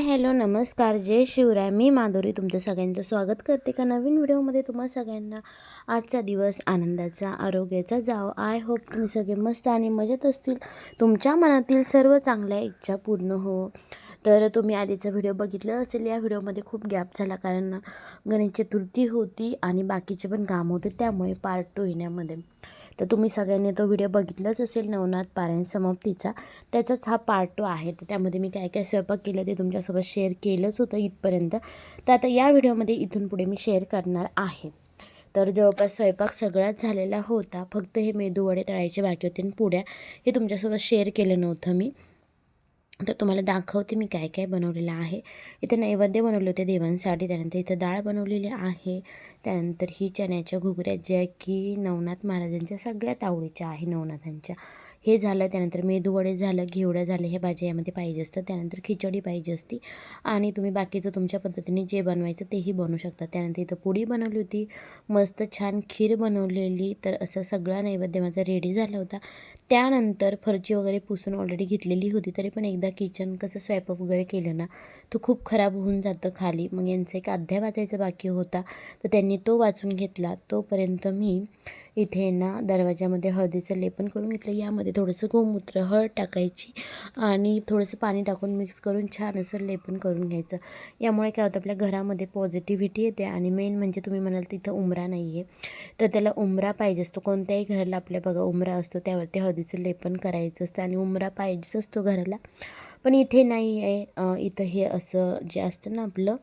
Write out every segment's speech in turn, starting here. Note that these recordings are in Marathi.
हाय हॅलो नमस्कार. जय शिवराय. मी माधुरी तुमचं सगळ्यांचं स्वागत करते का नवीन व्हिडिओमध्ये. तुम्हा सगळ्यांना आजचा दिवस आनंदाचा आरोग्याचा जाव. आय होप तुम्ही सगळे मस्त आणि मजेत असतील. तुमच्या मनातील सर्व चांगल्या इच्छा पूर्ण हो. तर तुम्ही आधीचा व्हिडिओ बघितलं असेल या व्हिडिओमध्ये खूप गॅप झाला कारण गणेश चतुर्थी होती आणि बाकीचे पण काम होते त्यामुळे पार्ट टू येण्यामध्ये. तर तुम्ही सगळ्यांनी तो व्हिडिओ बघितलाच असेल नवनाथ पारायण समाप्तीचा. त्याचाच हा पार्ट टू आहे. तर त्यामध्ये मी काय काय स्वयंपाक केलं ते तुमच्यासोबत शेअर केलंच होतं इथपर्यंत. तर आता या व्हिडिओमध्ये इथून पुढे मी शेअर करणार आहे. तर जवळपास स्वयंपाक सगळाच झालेला होता. फक्त हे मेदूवडे तळायचे बाकी होते आणि पुड्या हे तुमच्यासोबत शेअर केलं नव्हतं मी. तर तुम्हाला दाखवते मी काय काय बनवलेलं आहे. इथं नैवेद्य बनवले होते देवांसाठी. त्यानंतर इथं डाळ बनवलेली आहे. त्यानंतर ही चण्याच्या घुगऱ्या ज्या की नवनाथ महाराजांच्या सगळ्यात आवडीच्या आहे नवनाथांच्या. हे झालं त्यानंतर मेदूवडे झालं घेवडं झालं हे भाज्या यामध्ये पाहिजे असतं. त्यानंतर खिचडी पाहिजे असती. आणि तुम्ही बाकीचं तुमच्या पद्धतीने जे बनवायचं तेही बनवू शकता. त्यानंतर इथं पुडी बनवली होती. मस्त छान खीर बनवलेली. तर असं सगळा नैवेद्य माझा रेडी झाला होता. त्यानंतर फरची वगैरे पुसून ऑलरेडी घेतलेली होती. तरी पण एकदा किचन कसं स्वयंपाक वगैरे केलं ना तो खूप खराब होऊन जातं खाली. मग यांचा एक अध्याय वाचायचा बाकी होता. तर त्यांनी तो वाचून घेतला. तोपर्यंत मी इथे ना दरवाजामध्ये हळदीचं लेपन करून घेतलं. यामध्ये थोडंसं गोमूत्र हळद टाकायची आणि थोडंसं पाणी टाकून मिक्स करून छान असं लेपन करून घ्यायचं. यामुळे काय होतं आपल्या घरामध्ये पॉझिटिव्हिटी येते आणि मेन म्हणजे तुम्ही म्हणाल तिथं उमरा नाही आहे तर त्याला उमरा पाहिजे असतो. कोणत्याही घराला आपल्या बघा उमरा असतो त्यावरती हळदीचं लेपन करायचं असतं आणि उमरा पाहिजेच असतो घराला. पण इथे नाही आहे इथं हे असं जे असतं ना आपलं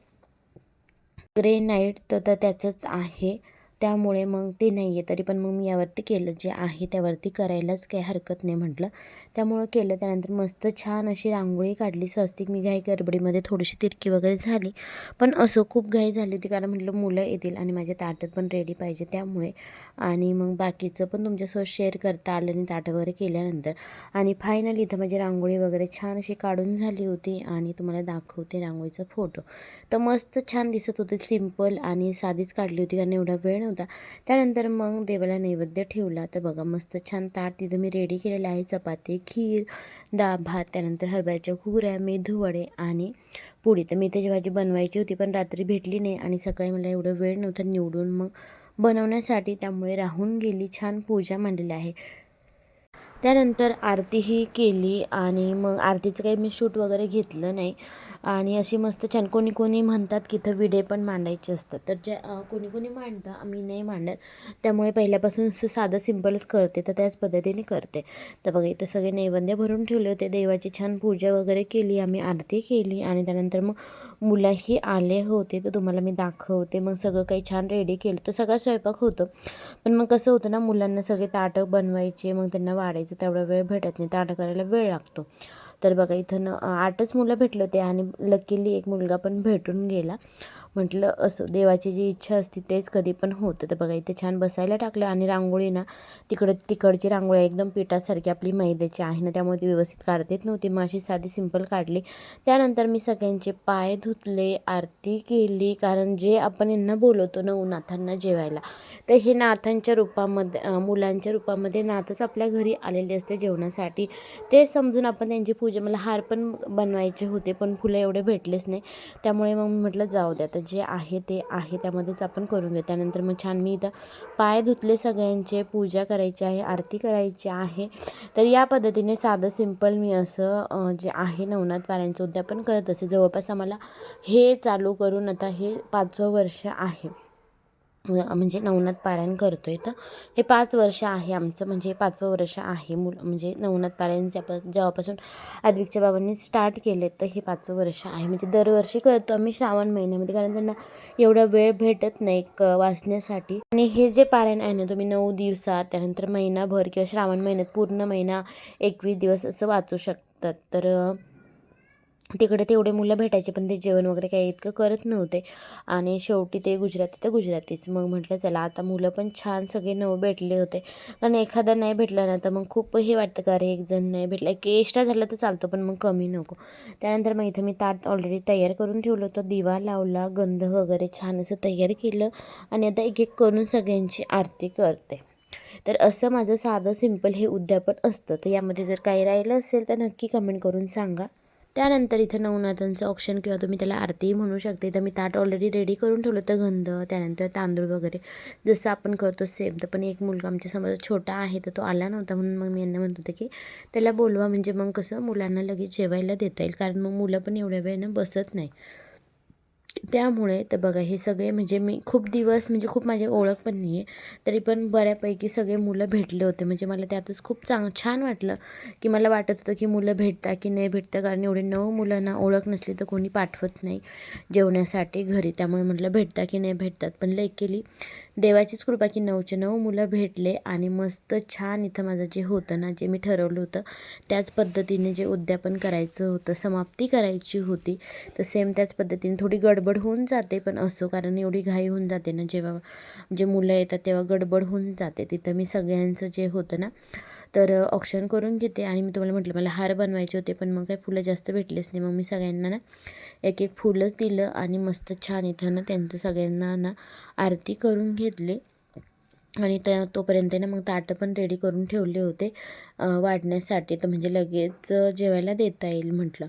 ग्रे नाईट तर त्याचंच आहे. त्यामुळे मग ते नाही आहे तरी पण मग मी यावरती केलं. जे आहे त्यावरती करायलाच काही हरकत नाही म्हटलं. त्यामुळं केलं. त्यानंतर मस्त छान अशी रांगोळी काढली. स्वस्तिक मी घाई गडबडीमध्ये थोडीशी तिरकी वगैरे झाली. पण असं खूप घाई झाली होती कारण म्हटलं मुलं येतील आणि माझ्या ताटत पण रेडी पाहिजे त्यामुळे. आणि मग बाकीचं पण तुमच्यासोबत शेअर करता आलं आणि ताटं वगैरे केल्यानंतर. आणि फायनली इथं माझी रांगोळी वगैरे छान अशी काढून झाली होती. आणि तुम्हाला दाखवते रांगोळीचा फोटो तर मस्त छान दिसत होते. सिंपल आणि साधीच काढली होती कारण एवढा वेळ नव्हता त्यानंतर मग देवाला नैवेद्य ठेवला. तर बघा मस्त छान ताट तिथं मी रेडी केलेलं आहे. चपाती खीर डाळ भात त्यानंतर हरभऱ्याच्या खुऱ्या मेधू वडे आणि पुडी तर मी त्याची भाजी बनवायची होती पण रात्री भेटली नाही आणि सकाळी मला एवढं वेळ नव्हता निवडून मग बनवण्यासाठी. त्यामुळे राहून गेली छान पूजा मांडलेली आहे. त्यानंतर आरतीही केली आणि मग आरतीचं काही मी शूट वगैरे घेतलं नाही. आणि अशी मस्त छान कोणी कोणी म्हणतात की इथं विडे पण मांडायचे असतात. तर ज्या कोणी कोणी मांडतं आम्ही नाही मांडत. त्यामुळे पहिल्यापासून साधं सिम्पलच करते. तर त्याच पद्धतीने करते. तर बघा इथं सगळे नैवेद्य भरून ठेवले होते. देवाची छान पूजा वगैरे केली. आम्ही आरती केली. आणि त्यानंतर मग मुलंही आले होते. तर तुम्हाला मी दाखवते. मग सगळं काही छान रेडी केलं. तर सगळा स्वयंपाक होतो. पण मग कसं होतं ना मुलांना सगळे ताटं बनवायचे. मग त्यांना वाढायचे. तेवढा वेळ भेटत नाही ताटं करायला वेळ लागतो. तर बघा इथं न आठच मुलं भेटले होते आणि लकीली एक मुलगा पण भेटून गेला. म्हटलं असं देवाची जी इच्छा असते तेच कधी पण होतं. तर बघा इथे छान बसायला टाकलं आणि रांगोळी ना तिकडं तिकडची रांगोळी एकदम पिठासारखी आपली मैद्याची आहे ना त्यामुळे ती व्यवस्थित काढता येत नव्हती. मग अशी साधी सिंपल काढली. त्यानंतर मी सगळ्यांचे पाय धुतले आरती केली कारण जे आपण यांना बोलवतो ना नाथांना जेवायला तर हे नाथांच्या रूपामध्ये मुलांच्या रूपामध्ये नाथच आपल्या घरी आलेले असते जेवणासाठी. ते समजून आपण त्यांची पूजा मला हार पण बनवायचे होते पण फुलं एवढे भेटलेच नाही. त्यामुळे मग म्हटलं जाऊ द्या तर जे आहे ते आहे त्यामध्येच आपण करून घेऊ. त्यानंतर मग छान मी इथं पाय धुतले सगळ्यांचे पूजा करायची आहे आरती करायची आहे. तर या पद्धतीने साधं सिंपल मी असं जे आहे नवनाथ पारायणचं उद्यापन करत असे. जवळपास आम्हाला हे चालू करून आता हे पाचवं वर्ष आहे. म्हणजे नवनाथ पारायण करतो आहे तर हे पाच वर्ष आहे आमचं म्हणजे पाचवं वर्ष आहे मुल म्हणजे नवनाथ पारायण ज्यापा जेव्हापासून आद्विकच्या बाबांनी स्टार्ट केले तर हे पाचवं वर्ष आहे. म्हणजे दरवर्षी करतो आम्ही श्रावण महिन्यामध्ये कारण त्यांना एवढा वेळ भेटत नाही क वाचण्यासाठी. आणि हे जे पारायण आहे ना तुम्ही नऊ दिवसात त्यानंतर महिनाभर किंवा श्रावण महिन्यात पूर्ण महिना एकवीस दिवस असं वाचू शकतात. तर तिकडे तेवढे मुलं भेटायचे पण ते जेवण वगैरे काही इतकं करत नव्हते. आणि शेवटी ते गुजराती तर गुजरातीच. मग म्हटलं चला आता मुलं पण छान सगळे नऊ भेटले होते. कारण एखादा नाही भेटला ना तर मग खूप हे वाटतं का अरे एक जण नाही भेटला. एक एक्स्ट्रा झालं तर चालतो पण मग कमी नको. त्यानंतर मग इथं मी ताट ऑलरेडी तयार करून ठेवलं होतं. दिवा लावला गंध वगैरे छान असं तयार केलं. आणि आता एक एक करून सगळ्यांची आरती करते. तर असं माझं साधं सिंपल हे उद्यापन असतं. तर यामध्ये जर काही राहिलं असेल तर नक्की कमेंट करून सांगा. त्यानंतर इथं नवनाथांचं ऑप्शन किंवा तुम्ही त्याला आरतीही म्हणू शकते. तर मी ताट ऑलरेडी रेडी करून ठेवलं होतं गंध त्यानंतर तांदूळ वगैरे. जसं आपण करतो सेम तर पण एक मुलगा आमच्यासमोर छोटा आहे तर तो आला नव्हता. म्हणून मग मी यांना म्हणत होते की त्याला बोलवा. म्हणजे मग कसं मुलांना लगेच जेवायला देता येईल. कारण मग मुलं पण एवढ्या वेळेनं बसत नाही. त्यामुळे तर बघा हे सगळे म्हणजे मी खूप दिवस म्हणजे खूप माझी ओळख पण नाही आहे तरी पण बऱ्यापैकी सगळे मुलं भेटले होते. म्हणजे मला त्यातच खूप चांग छान वाटलं की मला वाटत होतं की मुलं भेटता की नाही भेटता. कारण एवढे नऊ मुलांना ओळख नसली तर कोणी पाठवत नाही जेवण्यासाठी घरी. त्यामुळे म्हटलं भेटता की नाही भेटतात. पण लेक केली. देवाचीच कृपा की नऊचे नऊ मुलं भेटले आणि मस्त छान इथं माझं जे होतं ना जे मी ठरवलं होतं त्याच पद्धतीने जे उद्यापन करायचं होतं समाप्ती करायची होती तर सेम त्याच पद्धतीने थोडी गडबड होऊन जाते पण असो कारण एवढी घाई होऊन जाते ना जेव्हा जे मुलं येतात तेव्हा गडबड होऊन जाते. तिथं मी सगळ्यांचं जे होतं ना तर ऑप्शन करून घेते आणि मी तुम्हाला म्हटलं मला हार बनवायचे होते पण मग काही फुलं जास्त भेटलेच नाही. मग मी सगळ्यांना ना एक एक फुलंच दिलं आणि मस्त छान इथं ना त्यांचं सगळ्यांना ना आरती करून घेतली. आणि त्या तोपर्यंत ना मग ताटं पण रेडी करून ठेवले होते वाढण्यासाठी. तर म्हणजे लगेच जेवायला देता येईल म्हटलं.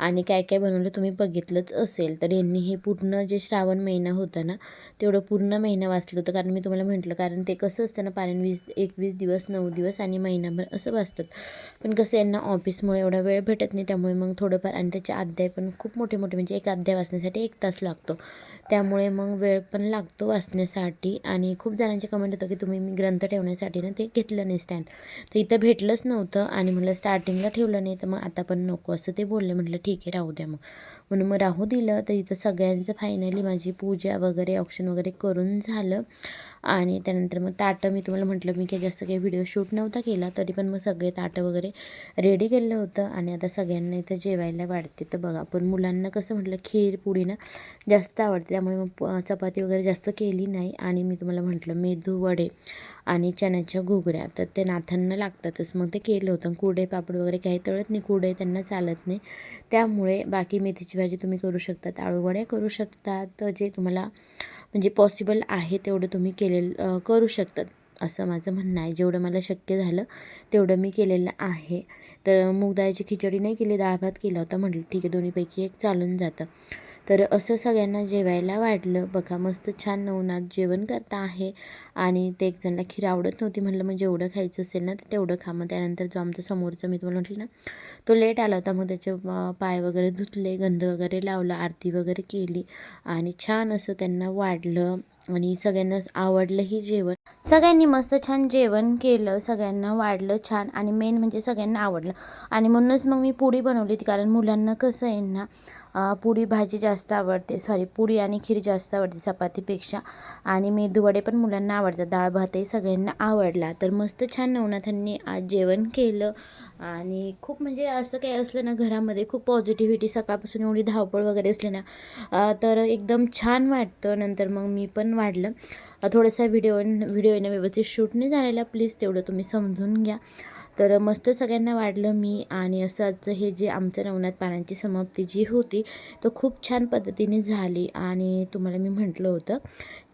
आणि काय काय बनवलं तुम्ही बघितलंच असेल. तर यांनी हे पूर्ण जे श्रावण महिना होता ना तेवढं पूर्ण महिना वाचलं होतं. कारण मी तुम्हाला म्हटलं कारण ते कसं असतं ना पारायण वीस एकवीस दिवस नऊ दिवस आणि महिनाभर असं वाचतात. पण कसं यांना ऑफिसमुळे एवढा वेळ भेटत नाही त्यामुळे मग थोडंफार आणि त्याचे अध्याय पण खूप मोठे मोठे म्हणजे एक अध्याय वाचण्यासाठी एक तास लागतो. त्यामुळे मग वेळ पण लागतो वाचण्यासाठी. आणि खूप जणांचे कमेंट होतं की तुम्ही मी ग्रंथ ठेवण्यासाठी ना ते घेतलं नाही स्टँड तर इथं भेटलंच नव्हतं आणि म्हटलं स्टार्टिंगला ठेवलं नाही तर मग आता पण नको असं ते बोलले. म्हटलं ठीक ठीक आहे राहू द्या मग. म्हणून मग राहू दिलं. तर इथं सगळ्यांचं फायनली माझी पूजा वगैरे ऑप्शन वगैरे करून झालं. आणि त्यानंतर मग ताटं मी तुम्हाला म्हटलं मी काही जास्त काही व्हिडिओ शूट नव्हता केला. तरी पण मग सगळे ताटं वगैरे रेडी केलं होतं. आणि आता सगळ्यांना इथं जेवायला वाढते. तर बघा पण मुलांना कसं म्हटलं खीर पुडी ना जास्त आवडते. त्यामुळे मग चपाती वगैरे जास्त केली नाही. आणि मी तुम्हाला म्हटलं मेदू वडे आणि चण्याच्या घुगऱ्या. तर ते नाथांना लागतातच. मग ते केलं होतं. कुडे पापड वगैरे काही तळत नाही. कुडे त्यांना चालत नाही. त्यामुळे बाकी मेथीची भाजी तुम्ही करू शकतात आळूवड्या करू शकतात जे तुम्हाला म्हणजे पॉसिबल आहे तेवढं तुम्ही केलेलं करू शकतात. असं माझं म्हणणं आहे. जेवढं मला शक्य झालं तेवढं मी केलेलं आहे. तर मूग डाळीची खिचडी नाही केली डाळ भात केला होता म्हटलं ठीक आहे दोन्हीपैकी एक चालून जातं. तर असं सगळ्यांना जेवायला वाढलं. बघा मस्त छान नवनाथ जेवण करता आहे. आणि ते एक जणला खीर आवडत नव्हती. म्हटलं मग जेवढं खायचं असेल ना तर तेवढं खा. मग त्यानंतर जो आमचा समोरचा मी तुम्हाला म्हटलं ना तो लेट आला होता. मग त्याचे पाय वगैरे धुतले गंध वगैरे लावला आरती वगैरे केली. आणि छान असं त्यांना वाढलं. आणि सगळ्यांना आवडलंही जेवण. सगळ्यांनी मस्त छान जेवण केलं. सगळ्यांना वाढलं छान. आणि मेन म्हणजे सगळ्यांना आवडलं. आणि म्हणूनच मग मी पुडी बनवली ती कारण मुलांना कसं आहे ना पुरी भाजी जास्त आवडते. सॉरी पुरी आणि खीर जास्त आवडते चपातीपेक्षा. आणि मेदूवडे पण मुलांना आवडतात. डाळ भातही सगळ्यांना आवडला. तर मस्त छान नवनाथांनी आज जेवण केलं. आणि खूप म्हणजे असं काही असलं ना घरामध्ये खूप पॉझिटिव्हिटी सकाळपासून एवढी धावपळ वगैरे असली ना तर एकदम छान वाटतं. नंतर मग मी पण वाढलं. थोडासा व्हिडिओ व्हिडिओ येणं व्यवस्थित शूट नाही झालेला. प्लीज तेवढं तुम्ही समजून घ्या. तर मस्त सगळ्यांना वाढलं मी आणि असंच हे जे आमच्या नवनाथ पानांची समाप्ती जी होती तो खूप छान पद्धतीने झाली. आणि तुम्हाला मी म्हटलं होतं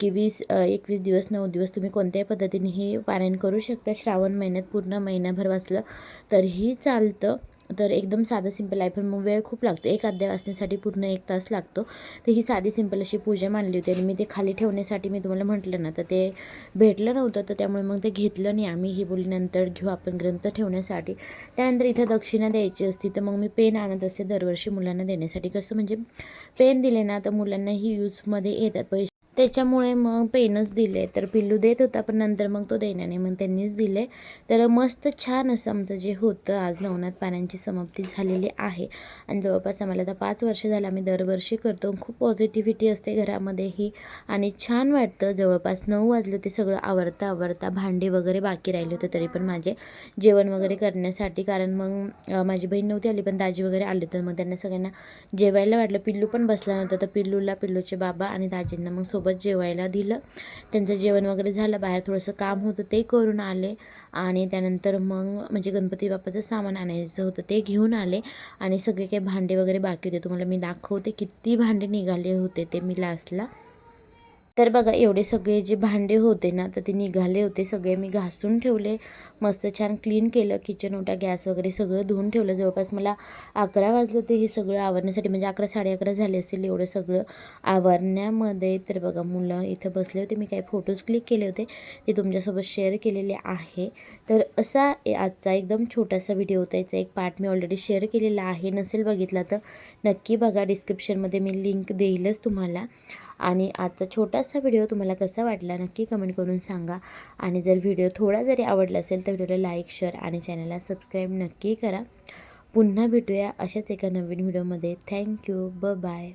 की वीस एकवीस दिवस नऊ दिवस तुम्ही कोणत्याही पद्धतीने हे पारायण करू शकता. श्रावण महिन्यात पूर्ण महिनाभर वाचलं तरीही चालतं. तर एकदम साधं सिंपल आहे. पण मग वेळ खूप लागतो. एक अध्याय वाचण्यासाठी पूर्ण एक तास लागतो. तर ही साधी सिंपल अशी पूजा मांडली होती. आणि मी ते खाली ठेवण्यासाठी मी तुम्हाला म्हटलं ना तर ते भेटलं नव्हतं. तर त्यामुळे मग ते घेतलं नाही आम्ही. ही बोली नंतर घेऊ आपण ग्रंथ ठेवण्यासाठी. त्यानंतर इथं दक्षिणा द्यायची असती तर मग मी पेन आणत असते दरवर्षी मुलांना देण्यासाठी. कसं म्हणजे पेन दिले ना तर मुलांना ही यूजमध्ये येतात पैसे. त्याच्यामुळे मग पेनच दिले. तर पिल्लू देत होता पण नंतर मग तो देण्याने नाही मग त्यांनीच दिले. तर मस्त छान असं आमचं जे होतं आज नवनाथ पाण्यांची समाप्ती झालेली आहे. आणि जवळपास आम्हाला आता पाच वर्ष झालं आम्ही दरवर्षी करतो. खूप पॉझिटिव्हिटी असते घरामध्येही. आणि छान वाटतं. जवळपास नऊ वाजलं ते सगळं आवरता आवरता भांडे वगैरे बाकी राहिले होते तरी पण माझे जेवण वगैरे करण्यासाठी. कारण मग माझी बहीण नव्हती आली पण दाजी वगैरे आले होते. मग त्यांना सगळ्यांना जेवायला वाटलं. पिल्लू पण बसला नव्हता. तर पिल्लूला पिल्लूचे बाबा आणि दाजींना मग सोबत सोबत जेवायला दिलं. त्यांचं जेवण वगैरे झालं. बाहेर थोडंसं काम होतं ते करून आले. आणि त्यानंतर मग म्हणजे गणपती बाप्पाचं सामान आणायचं होतं ते घेऊन आले. आणि सगळे काही भांडे वगैरे बाकी होते. तुम्हाला मी दाखवते किती भांडे निघाले होते ते मी लास्टला तर बघा एवढे सगळे जे भांडे होते ना तर ते निघाले होते. सगळे मी घासून ठेवले. मस्त छान क्लीन केलं. किचन ओटा गॅस वगैरे सगळं धुवून ठेवलं. जवळपास मला अकरा वाजलं ते हे सगळं आवरण्यासाठी. म्हणजे अकरा साडे अकरा झाले असेल एवढं सगळं आवरण्यामध्ये. तर बघा मुलं इथं बसले होते. मी काही फोटोज क्लिक केले होते. ते तुमच्यासोबत शेअर केलेले आहे. तर असा आजचा एकदम छोटासा व्हिडिओ होता याचा एक पार्ट मी ऑलरेडी शेअर केलेला आहे. नसेल बघितला तर नक्की बघा. डिस्क्रिप्शनमध्ये मी लिंक देईलच तुम्हाला. आणि आजचा छोटासा व्हिडिओ तुम्हाला कसा वाटला नक्की कमेंट करून सांगा. आणि जर व्हिडिओ थोडा जरी आवडला असेल तर व्हिडिओला लाईक शेअर आणि चॅनलला सबस्क्राईब नक्की करा. पुन्हा भेटूया अशाच एका नवीन व्हिडिओमध्ये. थँक्यू ब बाय